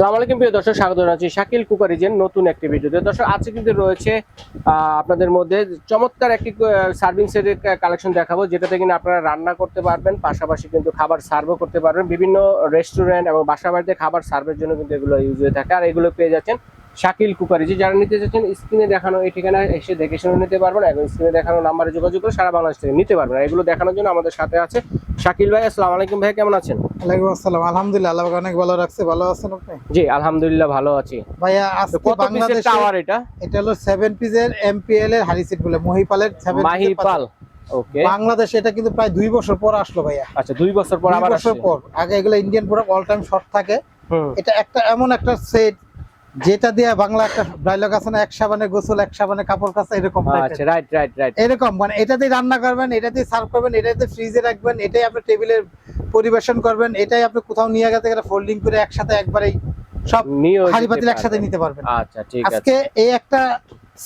আসসালামু আলাইকুম প্রিয় দর্শক, স্বাগত জানাচ্ছি শাকিল কুকারিজের নতুন একটি ভিডিওতে। দর্শক, আজকে কিন্তু রয়েছে আপনাদের মধ্যে চমৎকার একটি সার্ভিং সেটের কালেকশন দেখাবো, যেটাতে কিনা আপনারা রান্না করতে পারবেন, পাশাপাশি কিন্তু খাবার সার্ভও করতে পারবেন। বিভিন্ন রেস্টুরেন্ট এবং বাসা বাড়িতে খাবার সার্ভের জন্য কিন্তু এগুলো ইউজ হয়ে থাকে, আর এগুলো পেয়ে যাচ্ছেন শাকিল কুকারিজি যারা নিতে চাচ্ছেন স্ক্রিনে দেখানো এই ঠিকানায় এসে দেখে শুনে নিতে পারবেন এবং স্ক্রিনে দেখানো নাম্বারে যোগাযোগ করে সারা বাংলাদেশ থেকে নিতে পারবেন। এগুলো দেখানোর জন্য আমাদের সাথে আছে শাকিল ভাই। আসসালামু আলাইকুম ভাই কেমন আছেন? ওয়ালাইকুম আসসালাম। আলহামদুলিল্লাহ আল্লাহ অনেক ভালো রাখছে। ভালো আছেন আপনি? জি আলহামদুলিল্লাহ ভালো আছি। ভাইয়া আজকে পিসের টাওয়ার এটা? এটা হলো সেভেন পিসের এমপিএল এর হারি সিট বলে মহিপালের সেভেন মাহিপাল ওকে বাংলাদেশে এটা কিন্তু প্রায় দুই বছর পর আসলো ভাইয়া। আচ্ছা দুই বছর পর আবার বছর পর। আগে এগুলো Indian product all time short থাকে এটা একটা এমন একটা সেট যেটা দিয়ে বাংলা একটা ডায়লগ আছে না এক সাবানে গোসল এক সাবানে কাপড় কাচা এরকম আচ্ছা রাইট রাইট রাইট এরকম মানে এটা দিয়ে রান্না করবেন এটা দিয়ে সার্ভ করবেন এটা দিয়ে ফ্রিজে রাখবেন এটাই আপনি টেবিলে পরিবেশন করবেন এটাই আপনি কোথাও নিয়ে গেছে এটা ফোল্ডিং করে একসাথে একবারেই সব হাড়ি পাতিল একসাথে নিতে পারবেন। আচ্ছা ঠিক আছে। আজকে এই একটা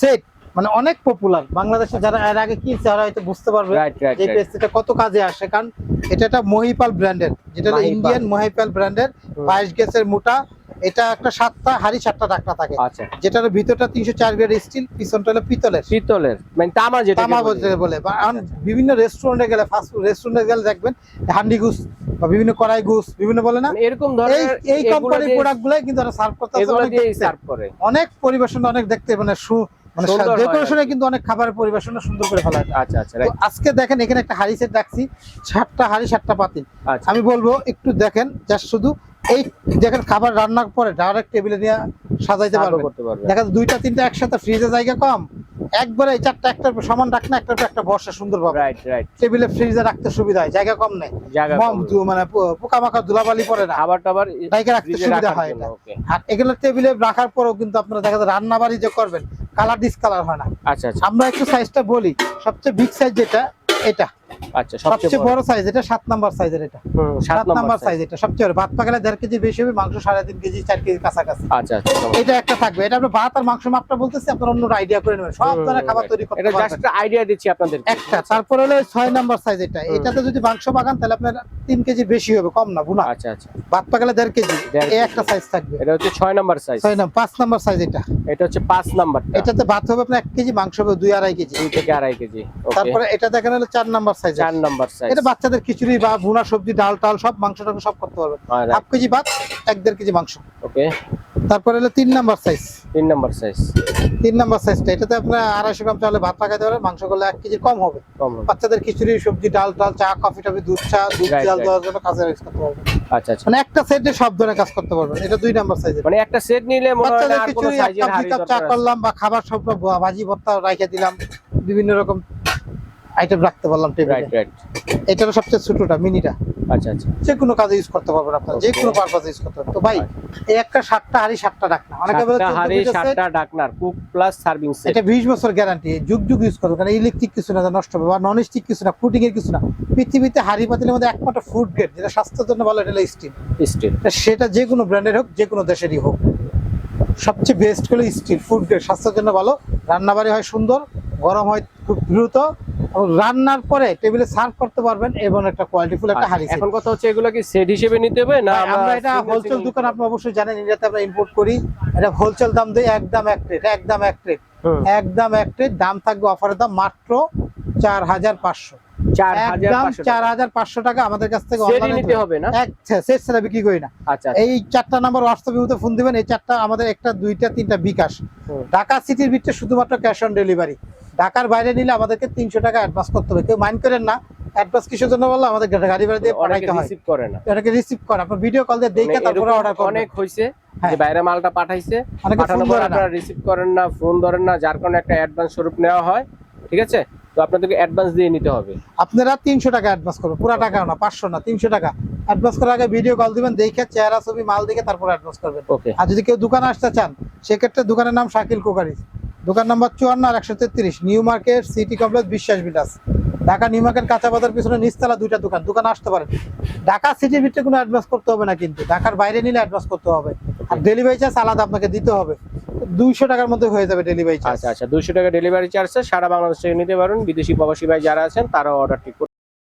সেট মানে অনেক পপুলার বাংলাদেশে যারা এর আগে কি তারা হয়তো বুঝতে পারবে রাইট রাইট যে পেস্টটা কত কাজে আসে কারণ এটা একটা মহিপাল ব্র্যান্ডের যেটা ইন্ডিয়ান মহিপাল। ব্র্যান্ডের বাইশ গ্যাসের মোটা এটা একটা সাতটা হাড়ি সাতটা ডাকনা থাকে। আচ্ছা। যেটার ভিতরটা তিনশো চার গ্রেড স্টিল পিছনটা হলো পিতলের। পিতলের মানে তামা যেটা তামা বলে। বিভিন্ন রেস্টুরেন্টে গেলে ফাস্ট ফুড রেস্টুরেন্টে গেলে দেখবেন হান্ডি গুস বা বিভিন্ন কড়াই গুস বিভিন্ন বলে না? এরকম ধরনের এই কোম্পানির প্রোডাক্ট গুলাই কিন্তু সার্ভ করতে। সার্ভ করে। অনেক পরিবেশন অনেক দেখতে মানে সু মানে ডেকোরেশনে কিন্তু অনেক খাবারের পরিবেশন সুন্দর করে ফেলা আচ্ছা আচ্ছা আজকে দেখেন এখানে একটা হাড়ি সেট রাখছি সাতটা হাড়ি সাতটা পাতিল। আচ্ছা। আমি বলব একটু দেখেন জাস্ট শুধু এই দেখেন খাবার রান্নার পরে ডাইরেক্ট টেবিলে নিয়ে সাজাইতে পারবেন। করতে পারবে দেখা যায় দুইটা তিনটা একসাথে ফ্রিজে জায়গা কম একবারে এই চারটা একটা সমান রাখ না একটা একটা বর্ষা সুন্দর পাবে রাইট রাইট টেবিলে ফ্রিজে রাখতে সুবিধা হয় জায়গা কম নেই। জায়গা কম। দু- মানে পোকামাকড় ধুলাবালি পরে না। খাবার টাবার জায়গা রাখতে সুবিধা হয় okay। আর এগুলো টেবিলে রাখার পরেও কিন্তু আপনারা দেখা যায় রান্না বাড়ি যে করবেন কালার ডিসকালার হয় না। আচ্ছা আচ্ছা। আমরা একটু সাইজটা বলি। সবচেয়ে বিগ সাইজ যেটা এটা। আচ্ছা সবচেয়ে সবচেয়ে বড় বড় সাইজ এটা সাত নাম্বার সাইজের এটা। হুম, সাত সাত নম্বর নাম্বার সাইজ এটা। সবচেয়ে বড়। ভাত পাকালে দেড় কেজি বেশি হবে মাংস সাড়ে তিন কেজি চার কেজি কাছাকাছি। আচ্ছা আচ্ছা এটা একটা থাকবে। এটা আপনি ভাত আর মাংস মাপটা বলতেছি আপনার অন্য আইডিয়া করে নেবেন। সব ধরনের খাবার তৈরি করতে এটা জাস্ট আইডিয়া দিচ্ছি আপনাদের একটা তারপরে হলো এই নাম্বার সাইজ এটা। এটাতে যদি মাংস পাকান তাহলে আপনার কেজি বেশি হবে কম না বুনা আচ্ছা আচ্ছা। ভাত পাকালে দেড় কেজি এই একটা সাইজ থাকবে। এটা হচ্ছে ছয় নাম্বার সাইজ নাম্বার পাঁচ নাম্বার সাইজ এটা। এটা হচ্ছে পাঁচ নাম্বার এটাতে ভাত হবে আপনার এক কেজি মাংস হবে দুই আড়াই কেজি। দুই থেকে আড়াই কেজি তারপরে এটা দেখেন হলো চার নাম্বার সাইজ চার নাম্বার সাইজ এটা বাচ্চাদের খিচুড়ি বা ভুনা সবজি ডাল টাল সব মাংস টাংস সব করতে পারবেন। হাফ কেজি ভাত এক দেড় কেজি মাংস। ওকে। তারপরে হলো তিন নাম্বার সাইজ তিন নাম্বার সাইজ তিন নাম্বার সাইজটা এটাতে আপনার আড়াইশো গ্রাম চালে ভাত মাংস করলে এক কেজি কম হবে। বাচ্চাদের খিচুড়ি সবজি ডাল টাল চা কফি টফি দুধ চা দুধ চাল দেওয়ার জন্য কাজে ইউজ করতে পারবেন। আচ্ছা আচ্ছা। মানে একটা সেটে সব ধরনের কাজ করতে পারবেন। এটা দুই নাম্বার সাইজের মানে একটা সেট নিলে বাচ্চাদের খিচুড়ি এক কাপ দুই হাড়ি কাপ চা করলাম বা খাবার সব ভাজি ভর্তা রাখে দিলাম বিভিন্ন রকম আইটেম রাখতে পারলাম রাইট রাইট এটা হলো সবচেয়ে ছোটটা মিনিটা আচ্ছা আচ্ছা। যে কোনো কাজে ইউজ করতে পারবেন আপনার যে কোনো পারপাসে ইউজ করতে পারবেন। তো ভাই এই একটা সাতটা হাড়ি সাতটা রাখনা অনেকে বলে সাতটা হাড়ি পিসের set, সাতটা ডাকনার কুক প্লাস সার্ভিং সেট এটা বিশ বছর গ্যারান্টি যুগ যুগ ইউজ করবে কারণ ইলেকট্রিক কিছু না নষ্ট হবে। বা নন স্টিক কিছু না ফুটিং এর কিছু না। পৃথিবীতে হাড়ি পাতিলের মধ্যে একমাত্র ফুড গ্রেড যেটা স্বাস্থ্যের জন্য ভালো এটা হলো স্টিল স্টিল সেটা যে কোনো ব্র্যান্ডের হোক যে কোনো দেশেরই হোক। সবচেয়ে বেস্ট হলো স্টিল ফুড গ্রেড স্বাস্থ্যের জন্য ভালো। রান্নাবাড়ি হয় সুন্দর গরম হয় খুব দ্রুত। রান্নার পরে টেবিলে সার্ভ করতে পারবেন এবং একটা কোয়ালিটিফুল একটা হাড়ি আচ্ছা, এখন কথা হচ্ছে এগুলো কি সেট হিসেবে নিতে হবে না আমরা এটা হোলসেল দোকান আপনি অবশ্যই জানেন ইন্ডিয়াতে আমরা ইম্পোর্ট করি। এটা হোলসেল দাম দেই একদম এক রেট একদম এক রেট একদম এক রেট দাম থাকবে অফারের দাম মাত্র চার হাজার পাঁচশো। টাকা। আমাদের কাছ থেকে নিতে হবে না? সেট ছাড়া বিক্রি করি না। আচ্ছা এই চারটা নাম্বার হোয়াটসঅ্যাপ ফোন দিবেন এই চারটা আমাদের একটা দুইটা তিনটা বিকাশ। ঢাকা সিটির ভিতরে শুধুমাত্র ক্যাশ অন ডেলিভারি ঢাকার বাইরে নিলে আমাদেরকে তিনশো টাকা অ্যাডভান্স করতে হবে। কেউ মাইন্ড করেন না অ্যাডভান্স কিসের জন্য বলল আমাদের গাড়ি ভাড়া দিয়ে পাঠাইতে হয়। রিসিভ করে না। এটাকে রিসিভ করে। আপনার ভিডিও কল দিয়ে দেখে মানে তারপরে অর্ডার করবেন। অনেক হ্যাঁ। যে বাইরে মালটা পাঠাইছে পাঠানোর পর আপনারা রিসিভ করেন না ফোন ধরেন না যার কারণে একটা অ্যাডভান্স স্বরূপ নেওয়া হয় ঠিক আছে? তো আপনাদেরকে অ্যাডভান্স দিয়ে নিতে হবে। আপনারা তিনশো টাকা অ্যাডভান্স করবেন পুরো টাকা না পাঁচশো না তিনশো টাকা। অ্যাডভান্স করার আগে ভিডিও কল দিবেন দেখে চেহারা ছবি মাল দেখে তারপর অ্যাডভান্স করবেন। ওকে আর যদি কেউ দোকানে আসতে চান সেক্ষেত্রে দোকানের নাম শাকিল কোকারিজ দোকান নাম্বার চুয়ান্ন আর একশো তেত্রিশ। নিউ মার্কেট, সিটি কমপ্লেক্স, বিশ্বাস বিলাস ঢাকা নিউ মার্কেট, কাঁচা বাজার, পিছনে নিচতলা দুইটা দোকান। দোকান আসতে পারেন। ঢাকা সিটির ভিতরে কোনো অ্যাডভান্স করতে হবে না কিন্তু। ঢাকার বাইরে নিলে অ্যাডভান্স করতে হবে। আর ডেলিভারি চার্জ আলাদা আপনাকে দিতে হবে। দুইশো টাকার মধ্যে হয়ে যাবে ডেলিভারি চার্জ আচ্ছা আচ্ছা। দুইশো টাকা ডেলিভারি চার্জ সারা বাংলাদেশ থেকে নিতে পারেন। বিদেশি প্রবাসী ভাই যারা আছেন, তারাও অর্ডারটি